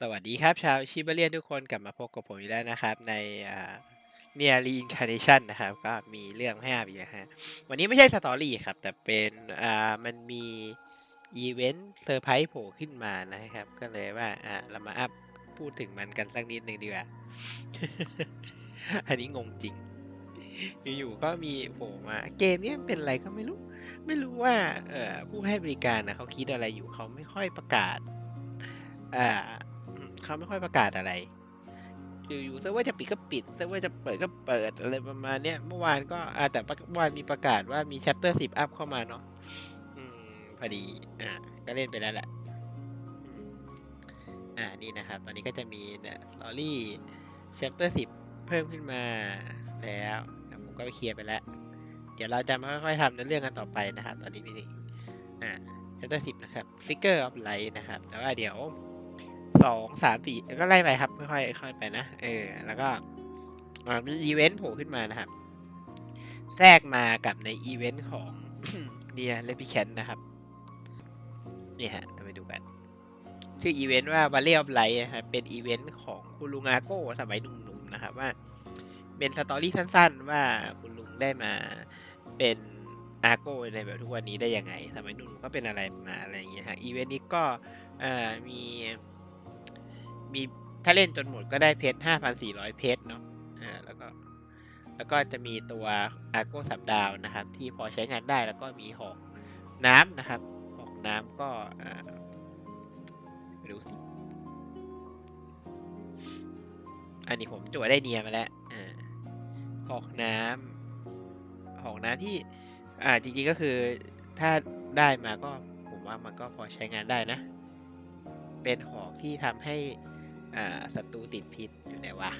สวัสดีครับ ชาวชิบ a เ i ียนทุกคนกลับมาพบกับผมอีกแล้วนะครับ ในเนียรีอินคา a นชันนะครับ ก็มีเรื่องให้อ่านอีกฮะวันนี้ไม่ใช่สตอรี่ครับ แต่เป็นอ่ามันมีอีเวนต์เซอร์ไพรส์โผล่ขึ้นมานะครับ ก็เลยว่าอ่าเรามาอัพพูดถึงมันกันสักนิดหนึ่งดีกว่า อันนี้งงจริง อยู่ๆก็มีโผล่มา เกมนี้เป็นอะไรก็ไม่รู้ ไม่รู้ว่าเอ่อผู้ให้บริการนะเขาคิดอะไรอยู่เขาไม่ค่อยประกาศอ่า เขาไม่ค่อยประกาศอะไร อยู่ๆเซิร์ฟเวอร์จะปิดก็ปิดเซิร์ฟเวอร์จะเปิดก็เปิดอะไรประมาณเนี้ยเมื่อวานก็อ่าแต่เมื่อวานมีประกาศว่ามี chapter สิบอัพเข้ามาเนาะอืมพอดีอ่าก็เล่นไปแล้วแหละอ่านี่นะครับ ตอนนี้ก็จะมีเนี่ยสตอรี่ chapter สิบเพิ่มขึ้นมาแล้วผมก็ไปเคลียร์ไปแล้ว เดี๋ยวเราจะมาค่อยๆทำในเรื่องกันต่อไปนะครับ ตอนนี้มีอ่า chapter สิบนะครับ figure of light นะครับ แต่ว่าเดี๋ยว สองสามสี่ก็ไล่ไปครับค่อยๆค่อยๆไปนะเออ แล้วก็มีอีเวนต์โผล่ขึ้นมานะครับ แทรกมากับในอีเวนต์ของเนียเลปิแคนนะครับ นี่ฮะเราไปดูกัน ชื่ออีเวนต์ว่า Valley of Light นะครับเป็นอีเวนต์ของคุณลุงอาโก้สมัยหนุ่มๆนะครับว่า เป็นสตอรี่สั้นๆ ว่าคุณลุงได้มาเป็นอาโก้ในแบบทุกวันนี้ได้ยังไง สมัยหนุ่มๆก็เป็นอะไรมาอะไรอย่างเงี้ยฮะอีเวนต์นี้ก็มี มีถ้าเล่นจนหมดก็ได้เพชร5,400เพชรเนาะอ่าแล้วก็แล้วก็จะมีตัวอาโก้สับดาวนะครับ ที่พอใช้งานได้แล้วก็มีหอกน้ำนะครับ หอกน้ำก็อ่าดูสิ อันนี้ผมจั่วได้เนียมาแล้วอหอกน้ำหอกน้ำที่ อ่าจริงๆก็คือถ้าได้มาก็ผมว่ามันก็พอใช้งานได้นะ เป็นหอกที่ทำให้ อ่าศัตรูติดพิษอยู่ไหนวะ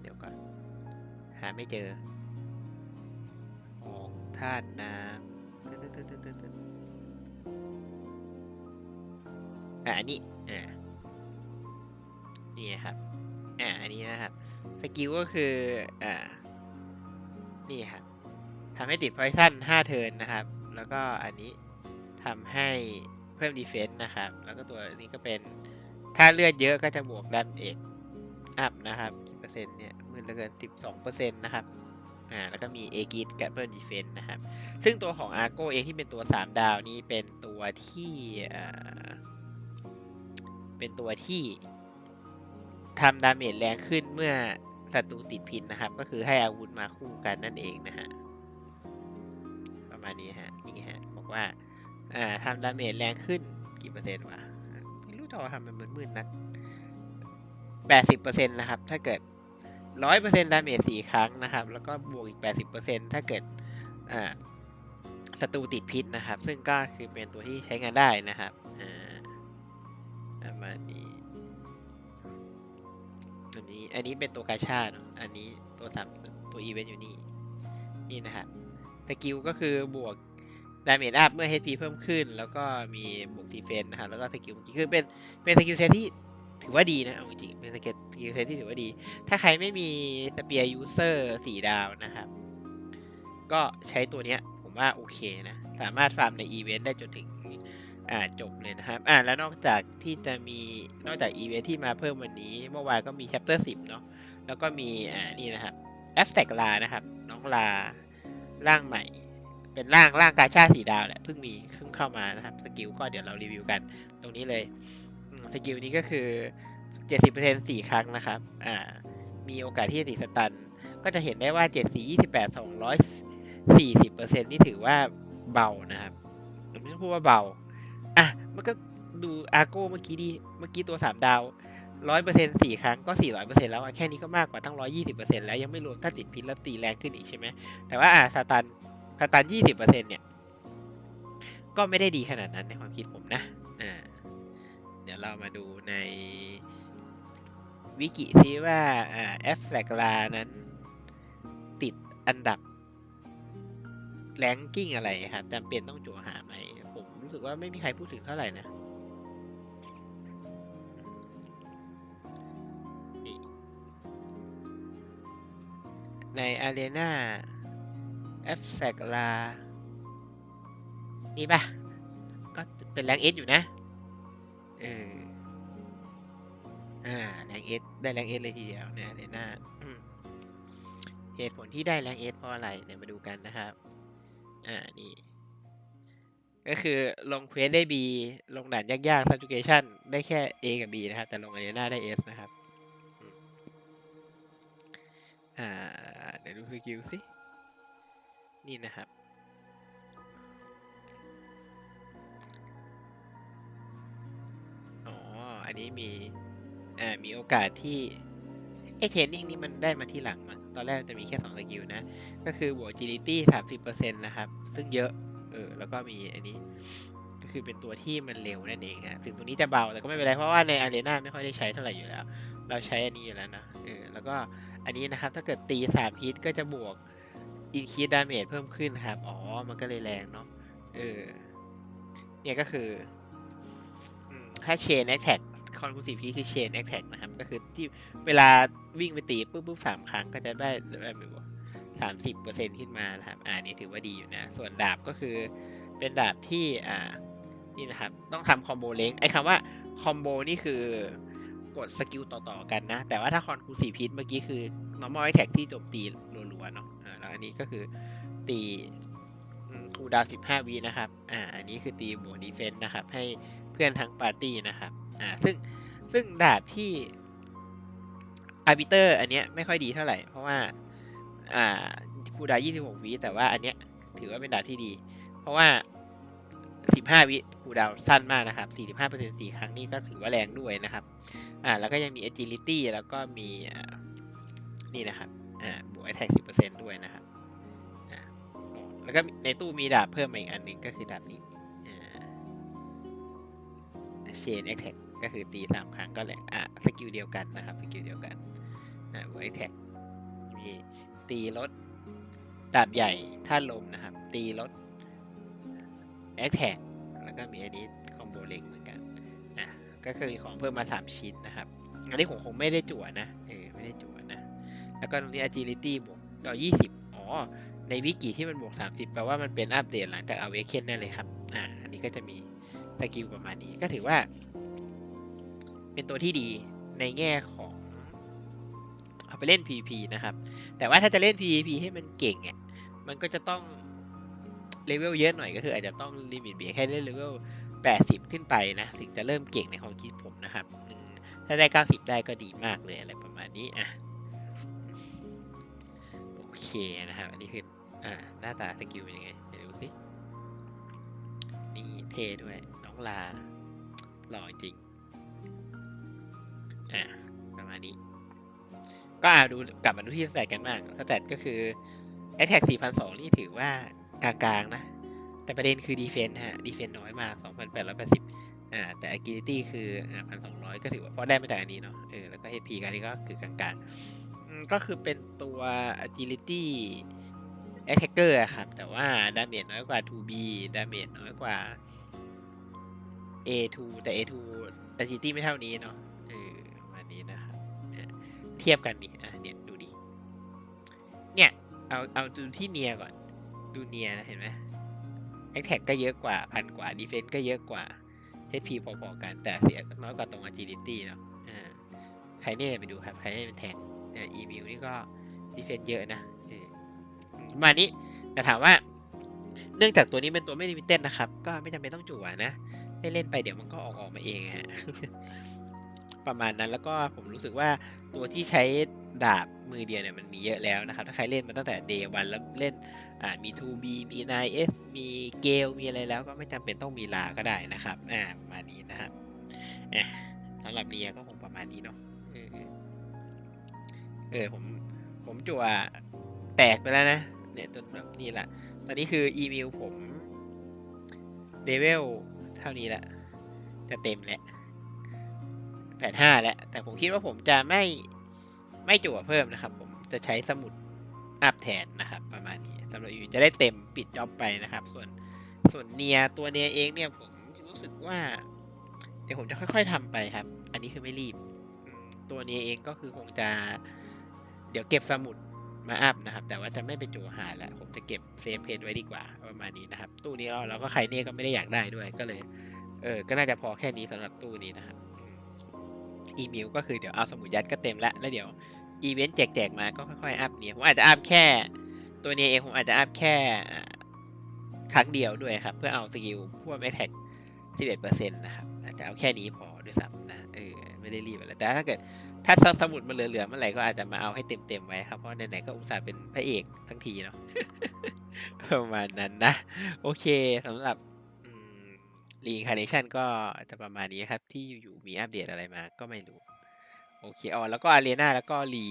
เดี๋ยวก่อน หาไม่เจอหอกธาตุน้ำอะอันนี้อ่านี่ครับอ่าอันนี้นะครับสกิลก็คืออ่านี่ครับทำให้ติดพอยซัน5เทิร์นนะครับ แล้วก็อันนี้ ทำให้เพิ่มดีเฟนต์นะครับ แล้วก็ตัวนี้ก็เป็นถ้าเลือดเยอะก็จะบวกดันเอ็ดอัพนะครับเปอร์เซ็นต์เนี่ยมือละเกิน 12เปอร์เซ็นต์นะครับอ่าแล้วก็มีเอกิดกับเพิ่มดีเฟนต์นะครับ ซึ่งตัวของอาร์โกเองที่เป็นตัว 3 ดาวนี้เป็นตัวที่เป็นตัวที่ทำดาเมจแรงขึ้นเมื่อศัตรูติดพิษนะครับ ก็คือให้อาวุธมาคู่กันนั่นเองนะฮะประมาณนี้ฮะนี่ฮะบอกว่า อ่าทำดาเมจแรงขึ้นกี่เปอร์เซ็นต์วะไม่รู้จะทำมันมืดๆนักแปดสิบเปอร์เซ็นต์นะครับ ถ้าเกิดร้อยเปอร์เซ็นต์ดาเมจสี่ครั้งนะครับ แล้วก็บวกอีกแปดสิบเปอร์เซ็นต์ถ้าเกิดอ่าศัตรูติดพิษนะครับ ซึ่งก็คือเป็นตัวที่ใช้งานได้นะครับอ่าประมาณนี้อันนี้ อันนี้เป็นตัวกาชาเนาะอันนี้ตัวสามตัวอีเวนต์อยู่นี่ นี่นะครับ สกิลก็คือบวก ดาเมจอัพเมื่อ HP เพิ่มขึ้น แล้วก็มีบวกดีเฟนต์นะครับแล้วก็สกิลเมื่อกี้คือเป็นเป็นสกิลเซตที่ถือว่าดีนะเอาจริงเป็นสกิลสกิลเซตที่ถือว่าดี ถ้าใครไม่มีสเปียร์ยูเซอร์สี่ดาวนะครับ ก็ใช้ตัวเนี้ยผมว่าโอเคนะ สามารถฟาร์มในอีเวนต์ได้จนถึงอ่าจบเลยนะครับ อ่าแล้วนอกจากที่จะมีนอกจากอีเวนท์ที่มาเพิ่มวันนี้ เมื่อวานก็มี chapter 10เนาะแล้วก็มีอ่านี่นะครับ a s t e c ลานะครับ น้องลาร่างใหม่ เป็นร่างร่างกาชาสีดาวแหละเพิ่งมีเพิ่งเข้ามานะครับสกิลก็เดี๋ยวเรารีวิวกัน ตรงนี้เลยสกิลนี้ก็คือ 70% 4 ครั้งนะครับอ่ามีโอกาสที่จะติดสตัน ก็จะเห็นได้ว่า 74 28 240%นี่ถือว่าเบานะครับผมไม่ต้องพูดว่าเบาอะมันก็ดูอาโก้เมื่อกี้ดีเมื่อกี้ตัวสามดาวร้อยเปอร์เซ็นสี่ครั้งก็สี่ร้อยเปอร์เซ็นแล้วแค่นี้ก็มากกว่าตั้งร้อยี่สิบเปอร์เซ็นแล้วยังไม่รวมถ้าติดพิษแล้วตีแรงขึ้นอีกใช่ไหมแต่ว่าอะสตัน สตันยี่สิบเปอร์เซ็นเนี่ย ก็ไม่ได้ดีขนาดนั้นในความคิดผมนะ อ่า เดี๋ยวเรามาดูในวิกิซิว่าอ่าแอฟแฟกลานั้นติดอันดับแรงกิ้งอะไรครับจำเป็นต้องจั่วหาไหม ผมรู้สึกว่าไม่มีใครพูดถึงเท่าไหร่นะในอารีนา แอฟแซกลานี่ปะก็เป็นแรงเอสอยู่นะ เออ อ่า แรงเอสได้แรงเอสเลยทีเดียวเนี่ยเลน่าเหตุผลที่ได้แรงเอสเพราะอะไรเนี่ยมาดูกันนะครับ อ่า นี่ ก็คือลงเควสได้ B ลงด่านยากๆ subjugation ได้แค่ A กับ B นะครับ แต่ลงอารีนาได้ S นะครับ อ่า เดี๋ยวดูสกิลสิ นี่นะครับ อ๋อ อันนี้มี อ่า มีโอกาสที่ไอเทรนนิ่งนี่มันได้มาที่หลังมั้งตอนแรกจะมีแค่สองสกิลนะ ก็คือบวก agility สามสิบเปอร์เซ็นต์นะครับ ซึ่งเยอะ เออ แล้วก็มีอันนี้ ก็คือเป็นตัวที่มันเร็วนั่นเองฮะถึงตัวนี้จะเบาแต่ก็ไม่เป็นไร เพราะว่าในอารีนาไม่ค่อยได้ใช้เท่าไหร่อยู่แล้ว เราใช้อันนี้อยู่แล้วนะ เออ แล้วก็อันนี้นะครับ ถ้าเกิดตีสามฮิตก็จะบวก increase damage เพิ่มขึ้นครับ อ๋อ มันก็เลยแรงเนาะ เออ เนี่ยก็คือถ้า chain attack conclusive hit คือ chain attack นะครับ ก็คือที่เวลาวิ่งไปตีปุ๊บปุ๊บสามครั้งก็จะได้ได้แบบสามสิบเปอร์เซ็นขึ้นมานะครับ อ่านี่ถือว่าดีอยู่นะ ส่วนดาบก็คือเป็นดาบที่ อ่า นี่นะครับ ต้องทำคอมโบเล้ง ไอ้คำว่าคอมโบนี่คือกดสกิลต่อ ๆ กันนะ แต่ว่าถ้าคอนคูสีพิษเมื่อกี้คือ normal attack ที่โจมตีรัวๆเนาะ อันนี้ก็คือตีคูดาวสิบห้าวินะครับ อ่า อันนี้คือตีบวกดีเฟนต์นะครับ ให้เพื่อนทั้งปาร์ตี้นะครับ อ่า ซึ่ง ซึ่งดาบที่อาร์บิเตอร์อันเนี้ยไม่ค่อยดีเท่าไหร่ เพราะว่า อ่าคูดาวยี่สิบหกวิแต่ว่าอันเนี้ยถือว่าเป็นดาบที่ดี เพราะว่าสิบห้าวิคูดาวสั้นมากนะครับสี่สิบห้าเปอร์เซ็นต์สี่ครั้งนี่ก็ถือว่าแรงด้วยนะครับ อ่า แล้วก็ยังมี agility แล้วก็มี นี่นะครับ อ่า บวก attack สิบเปอร์เซ็นต์ด้วยนะครับ แล้วก็ในตู้มีดาบเพิ่มมาอีกอันหนึ่งก็คือดาบนี้อ่า chain attack ก็คือตีสามครั้งก็แหละอะสกิลเดียวกันนะครับสกิลเดียวกันอ่าบวก attack มีตีลดดาบใหญ่ท่าลมนะครับ ตีลด attack แล้วก็มีอันนี้คอมโบเล็กเหมือนกันอะก็คือมีของเพิ่มมาสามชิ้นนะครับ อันนี้ผมคงไม่ได้จั่วนะเออไม่ได้จั่วนะ แล้วก็ตรงนี้ agility บวกต่อยี่สิบอ๋อ ในวิกิที่มันบวก 30 แปลว่ามันเป็นอัปเดตหลังจาก Awaken นั่นเลยครับ อ่า อันนี้ก็จะมีสกิลประมาณนี้ ก็ถือว่า เป็นตัวที่ดีในแง่ของ เอาไปเล่น PVP นะครับ แต่ว่าถ้าจะเล่น PVP ให้มันเก่งอะ มันก็จะต้องเลเวลเยอะหน่อยก็คืออาจจะต้องลิมิตเบียแค่เล่นเลเวล 80 ขึ้นไปนะ ถึงจะเริ่มเก่งในความคิดผมนะครับ ถ้าได้ 90 ได้ก็ดีมากเลยอะไรประมาณนี้ อะ เคนะครับ อันนี้คืออ่าหน้าตาสกิลเป็นยังไงเดี๋ยวดูสิ นี่เท่ด้วย น้องลาหล่อจริง อ่าประมาณนี้ ก็อ่าดูกลับมาดูที่สแตทกันบ้างสแตทก็คือ Attack 4,200นี่ถือว่ากลางๆนะ แต่ประเด็นคือ Defense ฮะ Defense น้อยมาก 2,880อ่าแต่ Agility คืออ่า1,200 ก็ถือว่าเพราะได้มาจากอันนี้เนาะเออแล้วก็ HP กันนี้ก็คือกลางๆ ก็คือเป็นตัว Agility Attacker ครับ แต่ว่า Damage น้อยกว่า 2B Damage น้อยกว่า A2 แต่ A2 Agility ไม่เท่านี้เนาะเออมานี้นะครับอะเทียบกันดิอะเนี่ยดูดิ เนี่ย เอาเอาดูที่เนียก่อน ดูเนียนะเห็นไหมแอคแท็กก็เยอะกว่าพันกว่าดีเฟนต์ก็เยอะกว่า HP พอๆกันแต่เสียน้อยกว่าตรง agility เนาะอ่าใครเนี่ยไปดูครับ ใครเนี่ยเป็นแทง เนี่ยอีมิวนี่ก็ดีเฟนต์เยอะนะประมาณนี้แต่ถามว่า เนื่องจากตัวนี้เป็นตัวไม่ลิมิเต็ดนะครับ ก็ไม่จำเป็นต้องจั่วนะไม่เล่นไปเดี๋ยวมันก็ออกออกมาเองฮะประมาณนั้นแล้วก็ผมรู้สึกว่าตัวที่ใช้ดาบมือเดียวเนี่ยมันมีเยอะแล้วนะครับ ถ้าใครเล่นมาตั้งแต่ day วันแล้วเล่นอ่ามี 2B มี 9S มีเกลมีอะไรแล้วก็ไม่จำเป็นต้องมีลาก็ได้นะครับอ่าประมาณนี้นะครับอะสำหรับเนียก็คงประมาณนี้เนาะ เออผมผมจั่วแตกไปแล้วนะ เนี่ยจนแบบนี่แหละ ตอนนี้คืออีเมลผมเลเวลเท่านี้แหละ จะเต็มแล้วแปดห้าแล้ว แต่ผมคิดว่าผมจะไม่ไม่จั่วเพิ่มนะครับ ผมจะใช้สมุดอัพแทนนะครับ ประมาณนี้สำหรับอีเมลจะได้เต็มปิดจ็อบไปนะครับ ส่วนส่วนเนียตัวเนียเองเนี่ยผมรู้สึกว่า เดี๋ยวผมจะค่อย ๆทำไปครับ อันนี้คือไม่รีบ ตัวเนียเองก็คือคงจะ เดี๋ยวเก็บสมุดมาอัพนะครับ แต่ว่าจะไม่เป็นจั่วหาแล้ว ผมจะเก็บเซฟเพจไว้ดีกว่าประมาณนี้นะครับ ตู้นี้เราเราก็ใครเน่ก็ไม่ได้อยากได้ด้วยก็เลยเออก็น่าจะพอแค่นี้สำหรับตู้นี้นะครับอีเมลก็คือเดี๋ยวเอาสมุดยัดก็เต็มและแล้วเดี๋ยวอีเวนต์แจกๆมาก็ค่อยๆอัพเนี่ยผมอาจจะอัพแค่ตัวนี้เองผมอาจจะอัพแค่ครั้งเดียวด้วยครับ เพื่อเอาสกิลพวกแมทแท็ก11%นะครับอาจจะเอาแค่นี้พอด้วยซ้ำนะ ไม่ได้รีบอะไรแต่ถ้าเกิด ถ้าสมุดมันเหลือๆเมื่อไหร่ก็อาจจะมาเอาให้เต็มๆไว้ครับเพราะไหนๆก็อุตส่าห์เป็นพระเอกทั้งทีเนาะประมาณนั้นนะ โอเคสำหรับรีคา r เนชันก็จะประมาณนี้ครับ ที่อยู่มีอัปเดตอะไรมาก็ไม่รู้ โอเคอ๋อแล้วก็อารีนาแล้วก็รี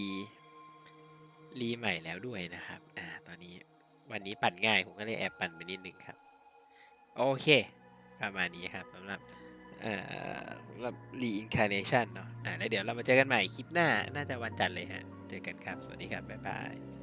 รีใหม่แล้วด้วยนะครับ อ่า ตอนนี้วันนี้ปั่นง่าย ผมก็เลยแอบปั่นไปนิดนึงครับ โอเค ประมาณนี้ครับสำหรับ เอ่อสำหรับ reincarnation เนาะแล้วเดี๋ยวเรามาเจอกันใหม่คลิปหน้า น่าจะวันจันทร์เลยฮะ เจอกันครับ สวัสดีครับ บ๊ายบาย